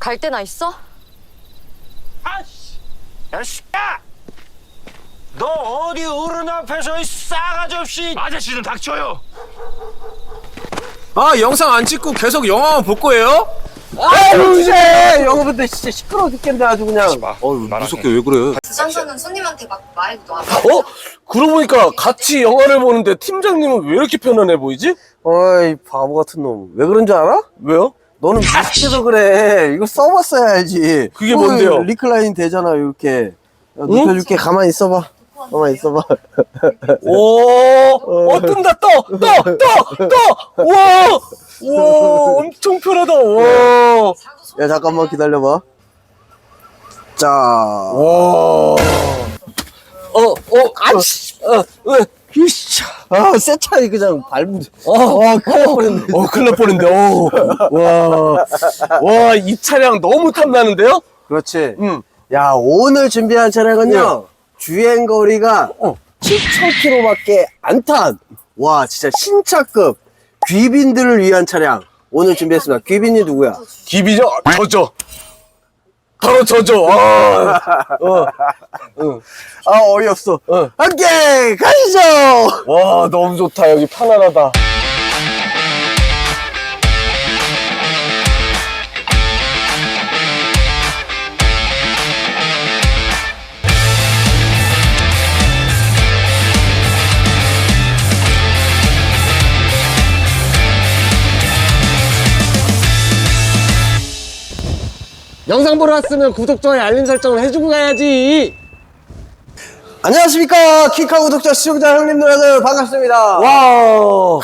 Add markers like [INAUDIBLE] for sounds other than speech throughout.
갈 데나 있어? 아씨, 야, 씨야! 너 어디 어른 앞에서 이 싸가지 없이 아저씨는 닥쳐요. 아 영상 안 찍고 계속 영화만 볼 거예요? 아유 이제 여러분들 진짜 시끄러워 죽겠네 아주 그냥 어휴 무섭게 왜 그래? 부장선은 손님한테 막 말도 안 어? 그러고 보니까 같이 영화를 보는데 팀장님은 왜 이렇게 편안해 보이지? 어이 바보 같은 놈 왜 그런 줄 알아? 왜요? 너는 미식해서 그래? 이거 써봤어야 알지. 그게 뭔데요? 리클라인 되잖아 이렇게. 야, 눕혀줄게. 가만히 있어봐. 가만히 있어봐. 오, [LAUGHS] 어, 뜬다, 떠, 떠, 떠, 떠, 와, 와, 엄청 편하다, 와, 야 잠깐만 기다려봐. 자. 와, 어, 어, 아씨, 어, 왜, 이씨, 아, 새 차이 그냥 밟은 어, 와 큰일 날 뻔했네 어, 큰일 날 뻔했는데, 어, 와, 와, 이 차량 너무 탐나는데요? 그렇지 음, 야 오늘 준비한 차량은요 네. 주행거리가 어. 7,000km밖에 안 탄 와 진짜 신차급 귀빈들을 위한 차량 오늘 준비했습니다 귀빈이 누구야? 기비죠? 저죠. 바로 저죠. 아, 어, [LAUGHS] 아 어이없어 어. 함께 가시죠 와, 너무 좋다. 여기 편안하다. 영상 보러 왔으면 구독, 좋아요, 알림 설정을 해주고 가야지. 안녕하십니까. 키카 구독자 시청자 형님 누나들 반갑습니다. [LAUGHS] 와,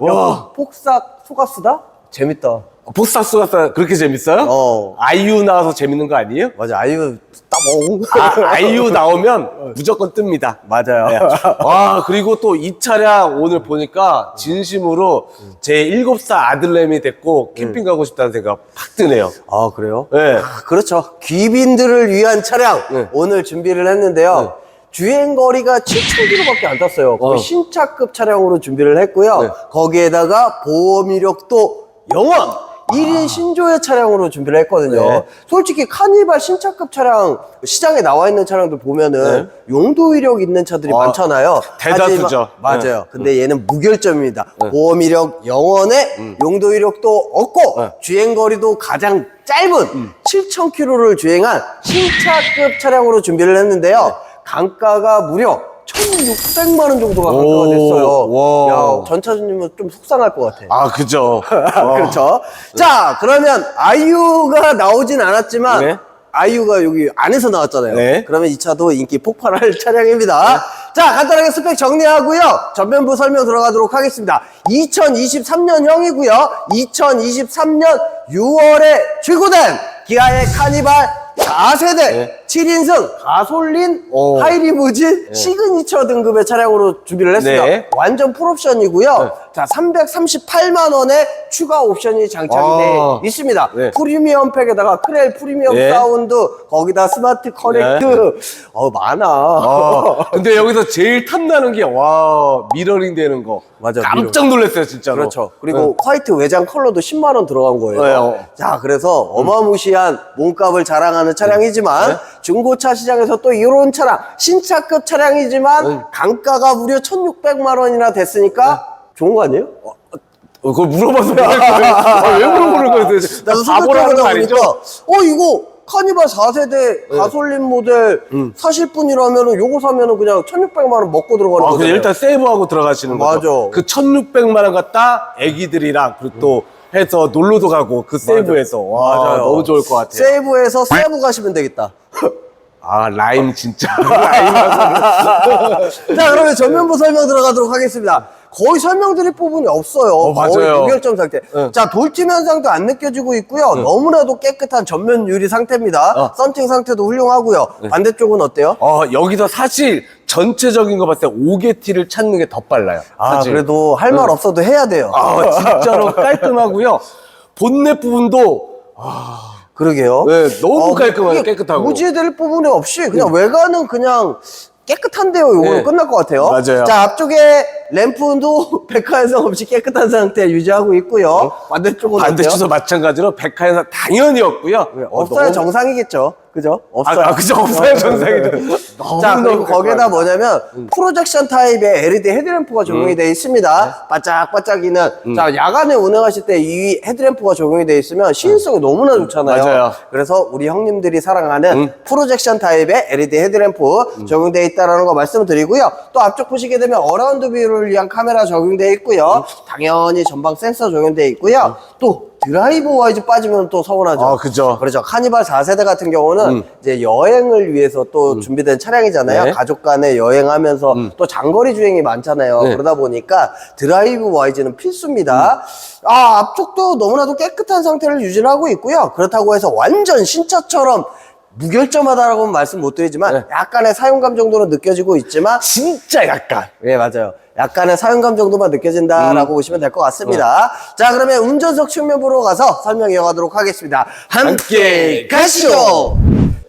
와. 폭삭 소가스다? 재밌다 보스타스가 그렇게 재밌어요? 어 아이유 나와서 재밌는 거 아니에요? 맞아 아유 따봉 아, 아이유 나오면 무조건 뜹니다. 맞아요 네. 와, 그리고 또 이 차량 오늘 보니까 진심으로 제 7살 아들내미 데리고 캠핑 가고 싶다는 생각 팍 드네요. 아 그래요? 네. 아, 그렇죠. 귀빈들을 위한 차량 네. 오늘 준비를 했는데요. 주행 거리가 7,000km밖에 안 탔어요. 거의 어. 신차급 차량으로 준비를 했고요. 네. 거기에다가 보험 이력도 영원 1인 신조의 차량으로 준비를 했거든요. 아. 네. 솔직히 카니발 신차급 차량 시장에 나와 있는 차량들 보면은 용도 이력 있는 차들이 아, 많잖아요. 대다수죠. 하지만- 맞아요. 네. 근데 얘는 무결점입니다. 보험 이력 영원에 용도 이력도 없고 네. 주행 거리도 가장 짧은 7,000km를 주행한 신차급 차량으로 준비를 했는데요. 강가가 무려 1,600만 원 정도가 강가가 오, 됐어요. 와. 야, 전차주님은 좀 속상할 것 같아. 아, 그죠. [LAUGHS] 그렇죠. 자, 그러면 아이유가 나오진 않았지만 네. 아이유가 여기 안에서 나왔잖아요. 네. 그러면 이 차도 인기 폭발할 [LAUGHS] 차량입니다. 자, 간단하게 스펙 정리하고요. 전면부 설명 들어가도록 하겠습니다. 2023년형이고요. 2023년 6월에 출고된 기아의 카니발 4세대 네. 7인승 가솔린 오. 하이리무진 시그니처 등급의 차량으로 준비를 했습니다. 네. 완전 풀옵션이고요. 자, 338만 원의 추가 옵션이 장착이 아. 돼 있습니다. 네. 프리미엄 팩에다가 크렐 프리미엄 네. 사운드, 거기다 스마트 커넥트. 어, 많아. 아, [LAUGHS] 근데 여기서 제일 탐나는 게, 와, 미러링 되는 거. 맞아, 깜짝 놀랐어요, 진짜로. 그렇죠. 그리고 화이트 외장 컬러도 10만 원 들어간 거예요. 네, 어. 자, 그래서 어마무시한 몸값을 자랑하는 차량이지만 네. 중고차 시장에서 또 이런 차량, 신차급 차량이지만 네. 단가가 무려 1,600만 원이나 됐으니까 좋은 거 아니에요? 어, 그걸 물어봐서 거예요. [LAUGHS] 아, 왜 물어보는 거예요, 도대체? 나도 바보라는 거 생각해보다 아니죠? 보니까 어 이거 카니발 4세대 가솔린 모델 사실 분이라면은 요거 사면은 그냥 1,600만 원 먹고 들어가는 아. 그냥 일단 세이브하고 들어가시는 거죠. 맞아. 그 1,600만 원 갖다 애기들이랑 그리고 또 해서 놀러도 가고 그 세이브에서 와 맞아요. 너무 좋을 것 같아요. 세이브에서 세부 가시면 되겠다. 아 라임 진짜. [LAUGHS] [LAUGHS] 자, 그러면 전면부 설명 들어가도록 하겠습니다. 거의 설명드릴 부분이 없어요. 맞아요. 거의 무결점 상태. 응. 자, 돌팀 현상도 안 느껴지고 있고요. 너무나도 깨끗한 전면 유리 상태입니다. 어. 썬팅 상태도 훌륭하고요. 반대쪽은 어때요? 어 여기서 사실 전체적인 거 봤을 때 5개티를 찾는 게 더 빨라요. 아, 사실. 그래도 할말 없어도 해야 돼요. 아 진짜로 [LAUGHS] 깔끔하고요. 본넷 부분도 그러게요. 네, 너무 어, 깔끔하고 크게 깨끗하고. 무지될 부분이 없이 그냥 외관은 그냥 깨끗한데요. 요거는 네. 끝날 것 같아요. 맞아요. 자, 앞쪽에 램프도 [LAUGHS] 백화현상 없이 깨끗한 상태 유지하고 있고요. 반대쪽은 반대쪽도? 마찬가지로 백화현상 당연히였고요. 어, 없어야 너무- 정상이겠죠. 그죠? 아, 없어요. 아, 그죠. 없어야 정상이죠. [LAUGHS] 자, 그리고 거기에다. 뭐냐면, 프로젝션 타입의 LED 헤드램프가 적용이 되어 있습니다. 반짝반짝이는. 자, 야간에 운행하실 때 이 헤드램프가 적용이 되어 있으면 시인성이 너무나 좋잖아요. 맞아요. 그래서 우리 형님들이 사랑하는 프로젝션 타입의 LED 헤드램프 적용되어 있다는 거 말씀드리고요. 또 앞쪽 보시게 되면 어라운드 뷰를 위한 카메라 적용되어 있고요. 당연히 전방 센서 적용되어 있고요. 또 드라이브 와이즈 빠지면 또 서운하죠. 아, 그죠. 그렇죠. 카니발 4세대 같은 경우는 이제 여행을 위해서 또 준비된 차량이잖아요. 네. 가족 간에 여행하면서 또 장거리 주행이 많잖아요. 네. 그러다 보니까 드라이브 와이즈는 필수입니다. 아, 앞쪽도 너무나도 깨끗한 상태를 유지를 하고 있고요. 그렇다고 해서 완전 신차처럼 무결점하다라고 는 말씀 못 드리지만 네. 약간의 사용감 정도는 느껴지고 있지만 진짜 약간. 네, 맞아요. 약간의 사용감 정도만 느껴진다라고 보시면 될 것 같습니다. 자, 그러면 운전석 측면부로 가서 설명 이어가도록 하겠습니다. 함께 가시죠!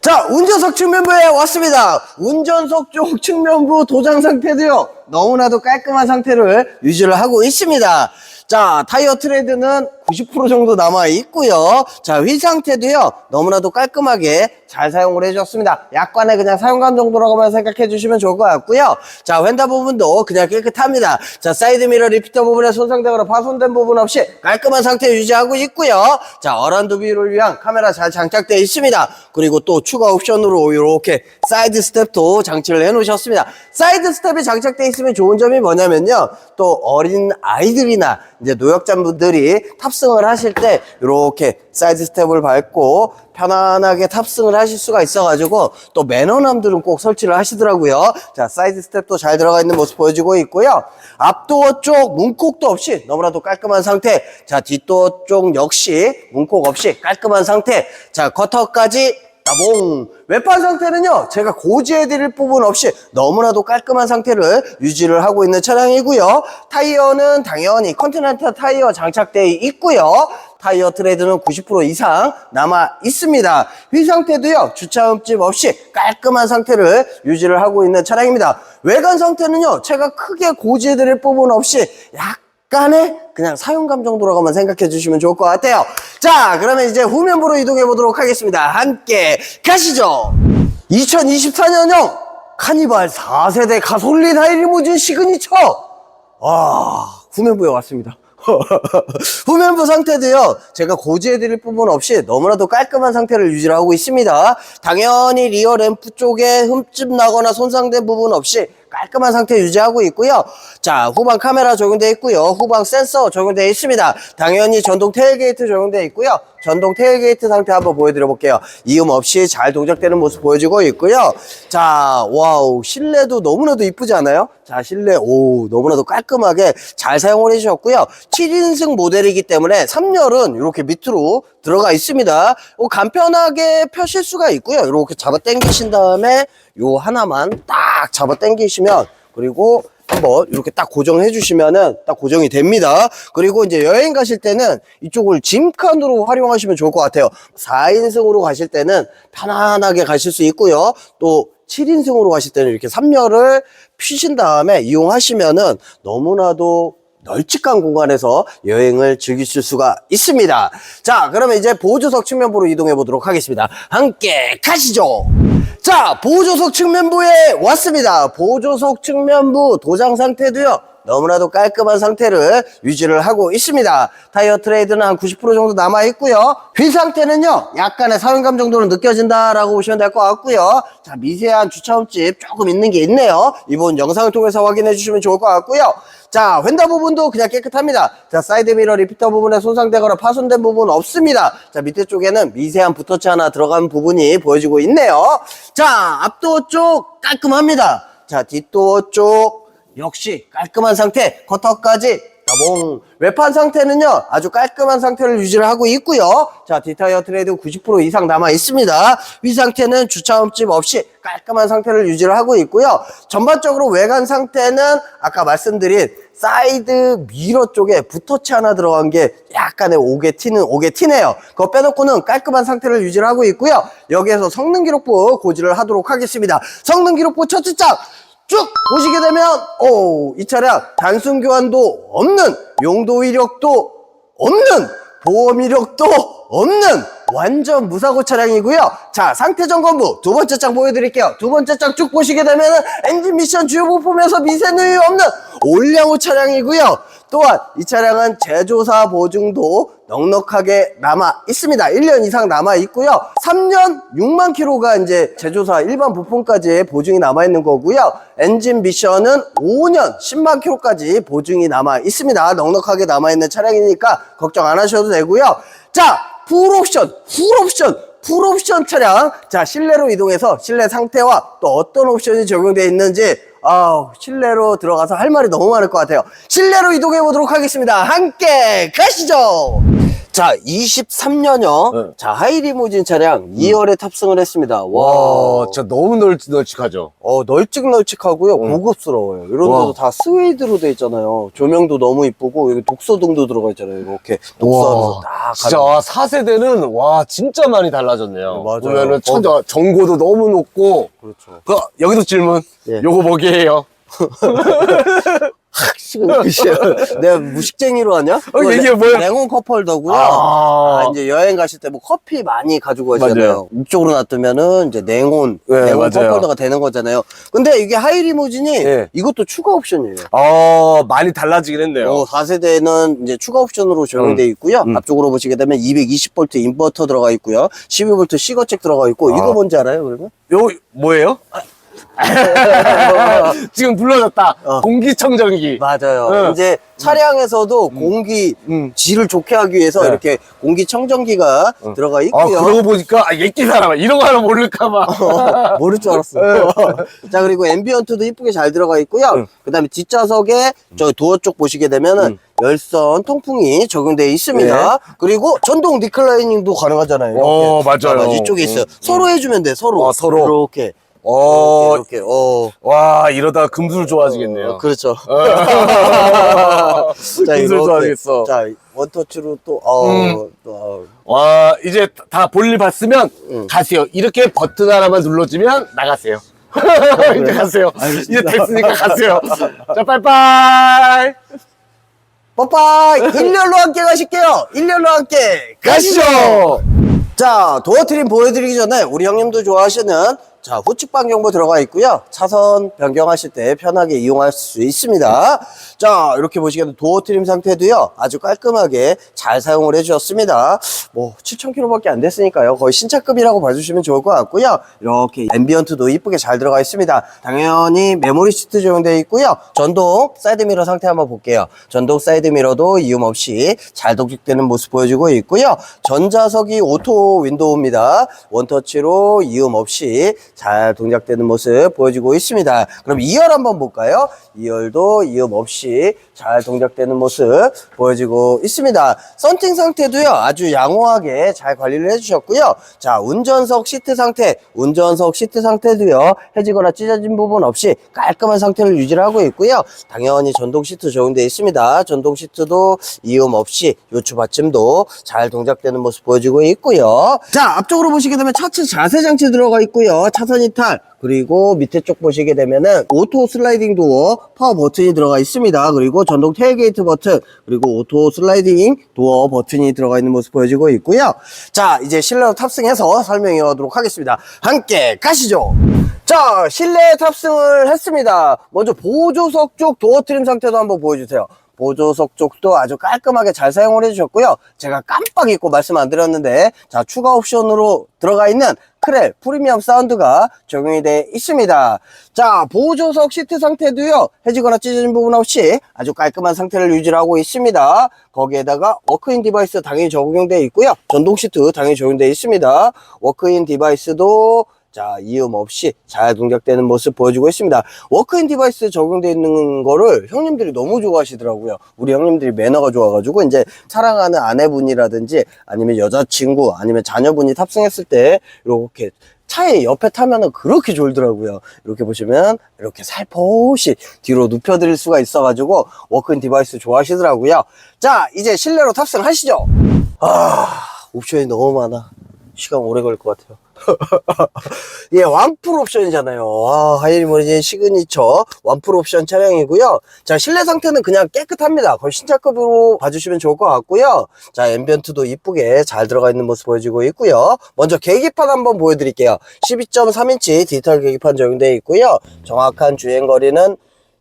자, 운전석 측면부에 왔습니다. 운전석 쪽 측면부 도장 상태도요, 너무나도 깔끔한 상태를 유지를 하고 있습니다. 자, 타이어 트레드는 90% 정도 남아 있고요. 자, 휠 상태도요, 너무나도 깔끔하게 잘 사용을 해주셨습니다. 약간의 그냥 사용감 정도라고만 생각해 주시면 좋을 것 같고요. 자, 휀다 부분도 그냥 깨끗합니다. 자, 사이드 미러 리피터 부분에 손상되거나 파손된 부분 없이 깔끔한 상태 유지하고 있고요. 자, 어란드 뷰를 위한 카메라 잘 장착되어 있습니다. 그리고 또 추가 옵션으로 이렇게 사이드 스텝도 장치를 해 놓으셨습니다. 사이드 스텝이 장착되어 있으면 좋은 점이 뭐냐면요. 또 어린 아이들이나 이제 노약자분들이 탑승 을 하실 때 이렇게 사이드 스텝을 밟고 편안하게 탑승을 하실 수가 있어가지고 또 매너남들은 꼭 설치를 하시더라고요. 자, 사이드 스텝도 잘 들어가 있는 모습 보여주고 있고요. 앞도어 쪽 문콕도 없이 너무나도 깔끔한 상태. 자, 뒷도어 쪽 역시 문콕 없이 깔끔한 상태. 자, 커터까지 따봉! 외판 상태는요, 제가 고지해드릴 부분 없이 너무나도 깔끔한 상태를 유지를 하고 있는 차량이고요. 타이어는 당연히 컨티넨탈 타이어 장착되어 있고요. 타이어 트레드는 90% 이상 남아 있습니다. 휠 상태도요, 주차 흠집 없이 깔끔한 상태를 유지를 하고 있는 차량입니다. 외관 상태는요, 제가 크게 고지해드릴 부분 없이 약 약간의 그냥 사용감 정도라고만 생각해 주시면 좋을 것 같아요. 자, 그러면 이제 후면부로 이동해 보도록 하겠습니다. 함께 가시죠. 2024년형 카니발 4세대 가솔린 하이리무진 시그니처. 와, 후면부에 왔습니다. [LAUGHS] 후면부 상태도요, 제가 고지해드릴 부분 없이 너무나도 깔끔한 상태를 유지를 하고 있습니다. 당연히 리어 램프 쪽에 흠집 나거나 손상된 부분 없이 깔끔한 상태 유지하고 있고요. 자, 후방 카메라 적용되어 있고요. 후방 센서 적용되어 있습니다. 당연히 전동 테일게이트 적용되어 있고요. 전동 테일게이트 상태 한번 보여드려 볼게요. 이음 없이 잘 동작되는 모습 보여주고 있고요. 자, 와우, 실내도 너무나도 이쁘지 않아요? 자, 실내, 오, 너무나도 깔끔하게 잘 사용을 해주셨고요. 7인승 모델이기 때문에 3열은 이렇게 밑으로 들어가 있습니다. 어, 간편하게 펴실 수가 있고요. 이렇게 잡아 당기신 다음에 요 하나만 딱 잡아 당기시면 그리고 한번 이렇게 딱 고정해 주시면은 딱 고정이 됩니다. 그리고 이제 여행 가실 때는 이쪽을 짐칸으로 활용하시면 좋을 것 같아요. 4인승으로 가실 때는 편안하게 가실 수 있고요. 또 7인승으로 가실 때는 이렇게 3열을 피신 다음에 이용하시면은 너무나도 널찍한 공간에서 여행을 즐기실 수가 있습니다. 자, 그러면 이제 보조석 측면부로 이동해 보도록 하겠습니다. 함께 가시죠. 자, 보조석 측면부에 왔습니다. 보조석 측면부 도장 상태도요. 너무나도 깔끔한 상태를 유지를 하고 있습니다. 타이어 트레이드는 한 90% 정도 남아 있고요. 휠 상태는요, 약간의 사용감 정도는 느껴진다라고 보시면 될 것 같고요. 자, 미세한 주차 흠집 조금 있는 게 있네요. 이번 영상을 통해서 확인해 주시면 좋을 것 같고요. 자, 휀다 부분도 그냥 깨끗합니다. 자, 사이드 미러 리피터 부분에 손상되거나 파손된 부분 없습니다. 자, 밑에 쪽에는 미세한 붓터치 하나 들어간 부분이 보여지고 있네요. 자, 앞도어 쪽 깔끔합니다. 자, 뒷도어 쪽 역시 깔끔한 상태, 커터까지 따봉. 외판 상태는요, 아주 깔끔한 상태를 유지를 하고 있고요. 자, 뒷타이어 트레이드 90% 이상 남아 있습니다. 위 상태는 주차 흠집 없이 깔끔한 상태를 유지를 하고 있고요. 전반적으로 외관 상태는 아까 말씀드린 사이드 미러 쪽에 붓터치 하나 들어간 게 약간의 오게 튀는 오게 튀네요. 그거 빼놓고는 깔끔한 상태를 유지를 하고 있고요. 여기에서 성능 기록부 고지를 하도록 하겠습니다. 성능 기록부 첫째 장 쭉 보시게 되면 오, 이 차량 단순 교환도 없는 용도 이력도 없는 보험 이력도 없는 완전 무사고 차량이고요. 자, 상태 점검부 두 번째 장 보여드릴게요. 두 번째 장 쭉 보시게 되면 엔진 미션 주요 부품에서 미세 누유 없는 올량후 차량이고요. 또한 이 차량은 제조사 보증도 넉넉하게 남아 있습니다. 1년 이상 남아 있고요. 3년 6만 킬로가 이제 제조사 일반 부품까지 보증이 남아 있는 거고요. 엔진 미션은 5년 10만 킬로까지 보증이 남아 있습니다. 넉넉하게 남아 있는 차량이니까 걱정 안 하셔도 되고요. 자, 풀옵션, 풀옵션, 풀옵션 차량. 자, 실내로 이동해서 실내 상태와 또 어떤 옵션이 적용되어 있는지 아, 실내로 들어가서 할 말이 너무 많을 것 같아요. 실내로 이동해 보도록 하겠습니다. 함께 가시죠. 자, 23년형 네. 자 하이리무진 차량 2열에 탑승을 했습니다. 와, 와, 진짜 너무 널, 널찍하죠. 어, 널찍널찍하고요. 고급스러워요. 이런 와. 데도 다 스웨이드로 돼 있잖아요. 조명도 너무 이쁘고 여기 독서등도 들어가 있잖아요. 이렇게 독서하면서 딱 진짜 가는 와, 4세대는 와 진짜 많이 달라졌네요. 네, 맞아요. 보면은 어. 천저 정보도 너무 높고. 그렇죠. 그 여기도 질문. 예. 요거 뭐게요? 글쎄요. 내가 무식쟁이로 하냐? 어, 이게 뭐예요? 냉온 컵홀더고요. 아. 아, 이제 여행 가실 때 뭐 커피 많이 가지고 가시잖아요. 이쪽으로 놔두면은 이제 냉온, 네, 냉온 맞아요. 컵홀더가 되는 거잖아요. 근데 이게 하이리무진이 네. 이것도 추가 옵션이에요. 어 많이 달라지긴 했네요. 어, 4세대는 이제 추가 옵션으로 적용되어 있고요. 음. 앞쪽으로 보시게 되면 220V 인버터 들어가 있고요. 12V 시거잭 들어가 있고, 이거 아. 뭔지 알아요, 그러면? 요 뭐예요? [LAUGHS] [LAUGHS] 지금 불러졌다. 어. 공기청정기. 맞아요. 응. 이제 차량에서도 공기 음. 질을 좋게 하기 위해서 네. 이렇게 공기 청정기가 들어가 아 있고요. 그러고 보니까 아, 예끼 사람아 이런 거 하나 모를까봐. 모를 줄 알았어. [LAUGHS] 자, 그리고 앰비언트도 이쁘게 잘 들어가 있고요. 응. 그 다음에 뒷좌석에 저 도어 쪽 보시게 되면은 열선 통풍이 적용되어 있습니다. 그리고 전동 리클라이닝도 가능하잖아요. 이렇게. 어, 맞아요. 이쪽에 있어요. 음, 서로 해주면 돼, 서로. 아, 서로. 이렇게. 어, 이렇게, 이렇게. 어. 와 이러다 금술 좋아지겠네요. 그렇죠. 금술 [LAUGHS] 자, 이렇게. 좋아지겠어. 자, 원터치로 또, 어, 음. 또, 어. 와 이제 다 볼일 봤으면 응. 가세요. 이렇게 버튼 하나만 눌러주면 나가세요. [LAUGHS] 이제 가세요. 이제 됐으니까 가세요. 자 빠이빠이. 빠빠이! 일렬로 함께 가실게요! 일렬로 함께 가시죠! 가시죠. 자, 도어 트림 보여드리기 전에 우리 형님도 좋아하시는 자, 후측 반경부 들어가 있고요. 차선 변경하실 때 편하게 이용할 수 있습니다. 자, 이렇게 보시면 도어 트림 상태도요. 아주 깔끔하게 잘 사용을 해주셨습니다. 뭐 7,000km밖에 안 됐으니까요. 거의 신차급이라고 봐주시면 좋을 것 같고요. 이렇게 앰비언트도 이쁘게 잘 들어가 있습니다. 당연히 메모리 시트 적용되어 있고요. 전동 사이드미러 상태 한번 볼게요. 전동 사이드미러도 이음 없이 잘 동작되는 모습 보여주고 있고요. 전자석이 오토 윈도우입니다. 원터치로 이음 없이 잘 동작되는 모습 보여주고 있습니다. 그럼 2열 한번 볼까요? 2열도 이음 없이 잘 동작되는 모습 보여주고 있습니다. 썬팅 상태도요, 아주 양호하게 잘 관리를 해주셨고요. 자, 운전석 시트 상태, 운전석 시트 상태도요, 해지거나 찢어진 부분 없이 깔끔한 상태를 유지를 하고 있고요. 당연히 전동 시트 적용되어 있습니다. 전동 시트도 이음 없이 요추 받침도 잘 동작되는 모습 보여주고 있고요. 자, 앞쪽으로 보시게 되면 차체 자세 장치 들어가 있고요. 차선 이탈, 그리고 밑에 쪽 보시게 되면은 오토 슬라이딩 도어 파워 버튼이 들어가 있습니다. 그리고 전동 테일게이트 버튼 그리고 오토 슬라이딩 도어 버튼이 들어가 있는 모습 보여지고 있고요. 자 이제 실내로 탑승해서 설명해 가도록 하겠습니다. 함께 가시죠. 자 실내 탑승을 했습니다. 먼저 보조석 쪽 도어 트림 상태도 한번 보여주세요. 보조석 쪽도 아주 깔끔하게 잘 사용을 해주셨고요. 제가 깜빡 잊고 말씀 안 드렸는데, 자, 추가 옵션으로 들어가 있는 크렐 프리미엄 사운드가 적용이 되어 있습니다. 자, 보조석 시트 상태도요, 해지거나 찢어진 부분 없이 아주 깔끔한 상태를 유지하고 있습니다. 거기에다가 워크인 디바이스 당연히 적용되어 있고요. 전동 시트 당연히 적용되어 있습니다. 워크인 디바이스도 자, 이음 없이 잘 동작되는 모습 보여주고 있습니다. 워크인 디바이스 적용되어 있는 거를 형님들이 너무 좋아하시더라고요. 우리 형님들이 매너가 좋아가지고, 이제 사랑하는 아내분이라든지 아니면 여자친구 아니면 자녀분이 탑승했을 때 이렇게 차에 옆에 타면은 그렇게 졸더라고요. 이렇게 보시면 이렇게 살포시 뒤로 눕혀 드릴 수가 있어 가지고 워크인 디바이스 좋아하시더라고요. 자, 이제 실내로 탑승하시죠. 아, 옵션이 너무 많아. 시간 오래 걸릴 것 같아요. [LAUGHS] 예, 완풀 옵션이잖아요. 와, 하이리무진 시그니처 완풀 옵션 차량이고요. 자, 실내 상태는 그냥 깨끗합니다. 거의 신차급으로 봐주시면 좋을 것 같고요. 자, 앰비언트도 이쁘게 잘 들어가 있는 모습 보여지고 있고요. 먼저 계기판 한번 보여드릴게요. 12.3인치 디지털 계기판 적용되어 있고요. 정확한 주행거리는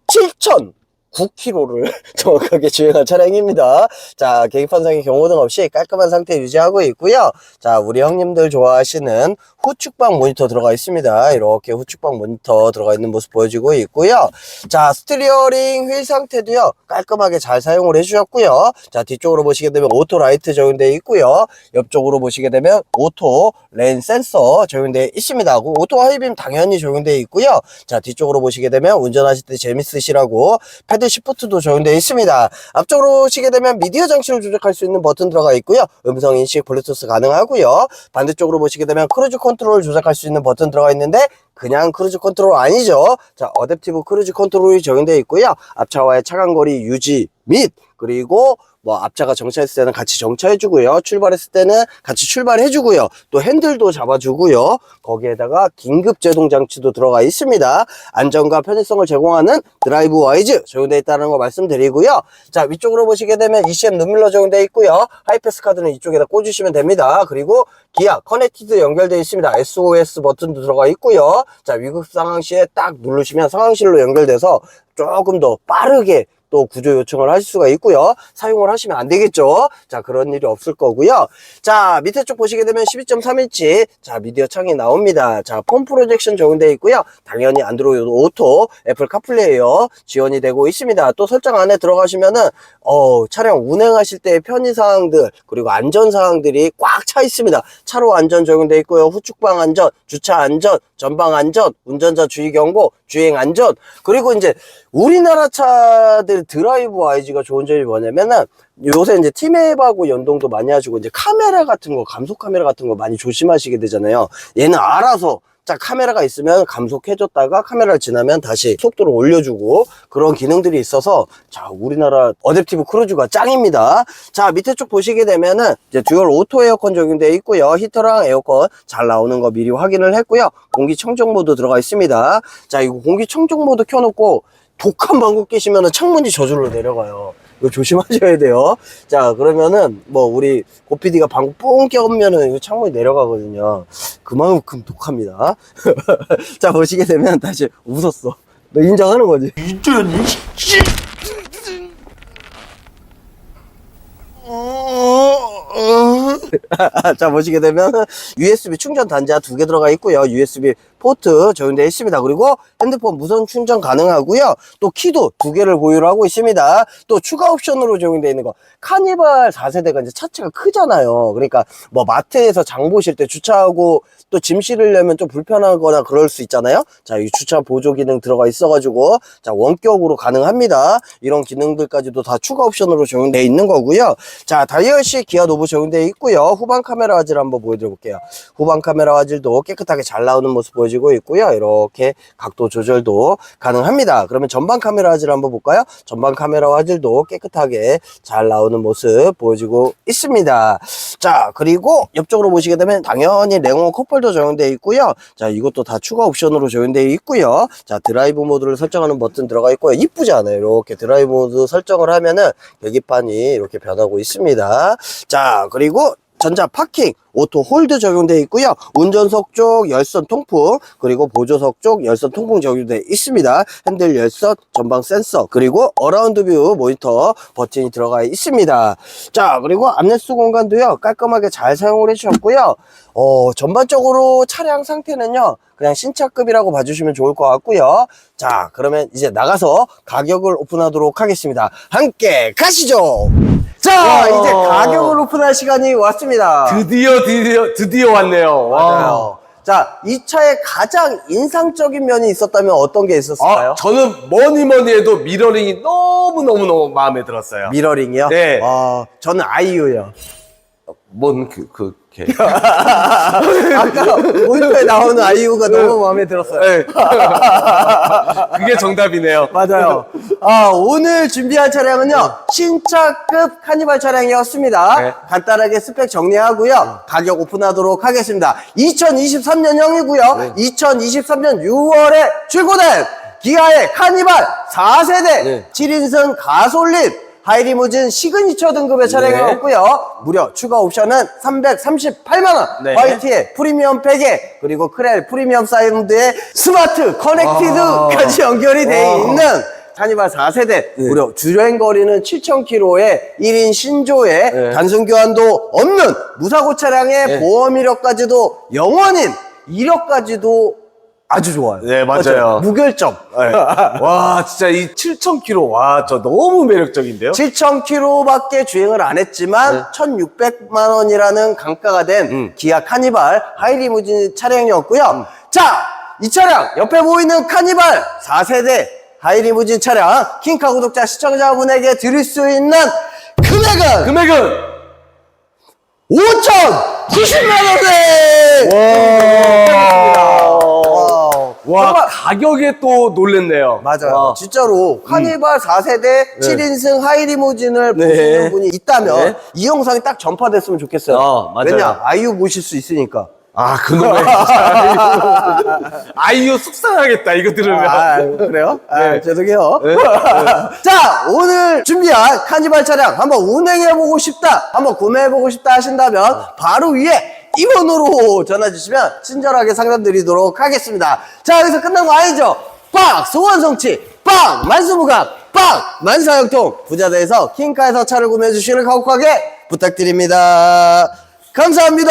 7천 9km를 [LAUGHS] 정확하게 주행한 차량입니다. 자, 계기판상의 경고등 없이 깔끔한 상태 유지하고 있고요. 자, 우리 형님들 좋아하시는 후측방 모니터 들어가 있습니다. 이렇게 후측방 모니터 들어가 있는 모습 보여지고 있고요. 자, 스티리어링 휠 상태도요. 깔끔하게 잘 사용을 해주셨고요. 자, 뒤쪽으로 보시게 되면 오토 라이트 적용되어 있고요. 옆쪽으로 보시게 되면 오토 렌 센서 적용되어 있습니다. 그 오토 하이빔 당연히 적용되어 있고요. 자, 뒤쪽으로 보시게 되면 운전하실 때 재밌으시라고 패드 시프트도 적용되어 있습니다. 앞쪽으로 보시게 되면 미디어 장치를 조작할 수 있는 버튼 들어가 있고요. 음성 인식 블루투스 가능하고요. 반대쪽으로 보시게 되면 크루즈 컨 트롤 조작할 수 있는 버튼 들어가 있는데 그냥 크루즈 컨트롤 아니죠. 자, 어댑티브 크루즈 컨트롤이 적용되어 있고요. 앞차와의 차간 거리 유지 및 그리고 뭐 앞차가 정차했을 때는 같이 정차해주고요. 출발했을 때는 같이 출발해주고요. 또 핸들도 잡아주고요. 거기에다가 긴급 제동 장치도 들어가 있습니다. 안전과 편의성을 제공하는 드라이브 와이즈 적용되어 있다는 거 말씀드리고요. 자 위쪽으로 보시게 되면 ECM 눈밀러 적용되어 있고요. 하이패스 카드는 이쪽에다 꽂으시면 됩니다. 그리고 기아 커넥티드 연결되어 있습니다. SOS 버튼도 들어가 있고요. 자 위급 상황 시에 딱 누르시면 상황실로 연결돼서 조금 더 빠르게 또 구조 요청을 하실 수가 있고요. 사용을 하시면 안 되겠죠. 자, 그런 일이 없을 거고요. 자, 밑에 쪽 보시게 되면 12.3인치 자, 미디어 창이 나옵니다. 자, 폼 프로젝션 적용되어 있고요. 당연히 안드로이드 오토, 애플 카플레이어 지원이 되고 있습니다. 또 설정 안에 들어가시면은 어, 차량 운행하실 때의 편의 사항들 그리고 안전 사항들이 꽉 차 있습니다. 차로 안전 적용되어 있고요. 후측방 안전, 주차 안전, 전방 안전, 운전자 주의 경고, 주행 안전. 그리고 이제 우리나라 차들 드라이브 IG가 좋은 점이 뭐냐면은 요새 이제 티맵하고 연동도 많이 해주고 이제 카메라 같은 거 감속 카메라 같은 거 많이 조심하시게 되잖아요. 얘는 알아서 자 카메라가 있으면 감속해줬다가 카메라를 지나면 다시 속도를 올려주고 그런 기능들이 있어서 자 우리나라 어댑티브 크루즈가 짱입니다. 자 밑에 쪽 보시게 되면은 이제 듀얼 오토 에어컨 적용되어 있고요. 히터랑 에어컨 잘 나오는 거 미리 확인을 했고요. 공기청정 모드 들어가 있습니다. 자 이거 공기청정 모드 켜놓고 독한 방구 끼시면은 창문이 저절로 내려가요. 이거 조심하셔야 돼요. 자, 그러면은 뭐 우리 고PD가 방구 뽕 껴면은 이거 창문이 내려가거든요. 그만큼 독합니다. [LAUGHS] 자, 보시게 되면 다시 웃었어. 너 인정하는 거지? [LAUGHS] 자 보시게 되면 USB 충전 단자 두 개 들어가 있고요 USB 포트 적용되어 있습니다. 그리고 핸드폰 무선 충전 가능하고요. 또 키도 두 개를 보유를 하고 있습니다. 또 추가 옵션으로 적용되어 있는 거. 카니발 4세대가 이제 차체가 크잖아요. 그러니까 뭐 마트에서 장 보실 때 주차하고 또 짐 실으려면 좀 불편하거나 그럴 수 있잖아요. 자 이 주차 보조 기능 들어가 있어 가지고 자 원격으로 가능합니다. 이런 기능들까지도 다 추가 옵션으로 적용되어 있는 거고요. 자 다이얼식 기아 노브 적용되어 있고요. 후방 카메라 화질 한번 보여드려 볼게요. 후방 카메라 화질도 깨끗하게 잘 나오는 모습 보여 지고 있고요. 이렇게 각도 조절도 가능합니다. 그러면 전방 카메라 화질 한번 볼까요? 전방 카메라 화질도 깨끗하게 잘 나오는 모습 보여지고 있습니다. 자 그리고 옆쪽으로 보시게 되면 당연히 랭온 컵홀더 적용되어 있고요. 자 이것도 다 추가 옵션으로 적용되어 있고요. 자 드라이브 모드를 설정하는 버튼 들어가 있고요. 이쁘지 않아요? 이렇게 드라이브 모드 설정을 하면은 계기판이 이렇게 변하고 있습니다. 자 그리고 전자 파킹 오토 홀드 적용되어 있고요. 운전석 쪽 열선 통풍 그리고 보조석 쪽 열선 통풍 적용되어 있습니다. 핸들 열선 전방 센서 그리고 어라운드 뷰 모니터 버튼이 들어가 있습니다. 자 그리고 암레스 공간도요. 깔끔하게 잘 사용을 해주셨고요. 어 전반적으로 차량 상태는요. 그냥 신차급이라고 봐주시면 좋을 것 같고요. 자 그러면 이제 나가서 가격을 오픈하도록 하겠습니다. 함께 가시죠 자 와. 이제 가격을 오픈할 시간이 왔습니다 드디어 드디어 드디어 왔네요. 와. 맞아요. 자, 이 차에 가장 인상적인 면이 있었다면 어떤 게 있었을까요? 아, 저는 뭐니 뭐니 해도 미러링이 너무 너무 너무 마음에 들었어요. 미러링이요? 네. 아, 저는 아이유요. 뭔 그 그 이렇게. [LAUGHS] 아까 모니터에 나오는 아이유가 너무 마음에 들었어요. 네. [LAUGHS] 그게 정답이네요. 맞아요. 아, 오늘 준비한 차량은요, 신차급 카니발 차량이었습니다. 네. 간단하게 스펙 정리하고요, 가격 오픈하도록 하겠습니다. 2023년형이고요, 2023년 6월에 출고된 기아의 카니발 4세대 네. 7인승 가솔린 하이리무진 시그니처 등급의 차량이었고요. 무려 추가 옵션은 338만 원, 네. 화이트의 프리미엄 베개, 그리고 크렐 프리미엄 사운드의 스마트 커넥티드까지 연결이 돼 있는 카니발 4세대 무려 주행 거리는 7,000km의 1인 신조에 네. 단순 교환도 없는 무사고 차량의 네. 보험 이력까지도 영원인 이력까지도 아주 좋아요. 네, 맞아요. 무결점. 네. [LAUGHS] 와, 진짜 이 7,000km. 와, 저 너무 매력적인데요? 7,000km밖에 주행을 안 했지만 1,600만 원이라는 강가가 된 기아 카니발 하이리무진 차량이었고요. 자, 이 차량 옆에 보이는 카니발 4세대 하이리무진 차량 킹카 구독자 시청자분에게 드릴 수 있는 금액은 금액은 5,090만 원에 와우. 와, 정말 가격에 또 놀랬네요. 맞아요. 와. 진짜로 카니발 4세대 7인승 하이리무진을 네. 보시는 분이 있다면 네. 이 영상이 딱 전파됐으면 좋겠어요. 어, 맞아요. 왜냐? 아이유 모실 수 있으니까. 아. 진짜. [LAUGHS] [LAUGHS] 아이유 속상하겠다, 이거 들으면. 아, 그래요? 아, 네. 죄송해요. [LAUGHS] 자, 오늘 준비한 카니발 차량 한번 운행해보고 싶다, 한번 구매해보고 싶다 하신다면 바로 위에 이 번호로 전화 주시면 친절하게 상담 드리도록 하겠습니다. 자, 여기서 끝난 거 아니죠? 빵! 소원 성취! 빵! 만수무각! 빵! 만사형통! 부자대에서 킹카에서 차를 구매해 주시길 가혹하게 부탁드립니다. 감사합니다.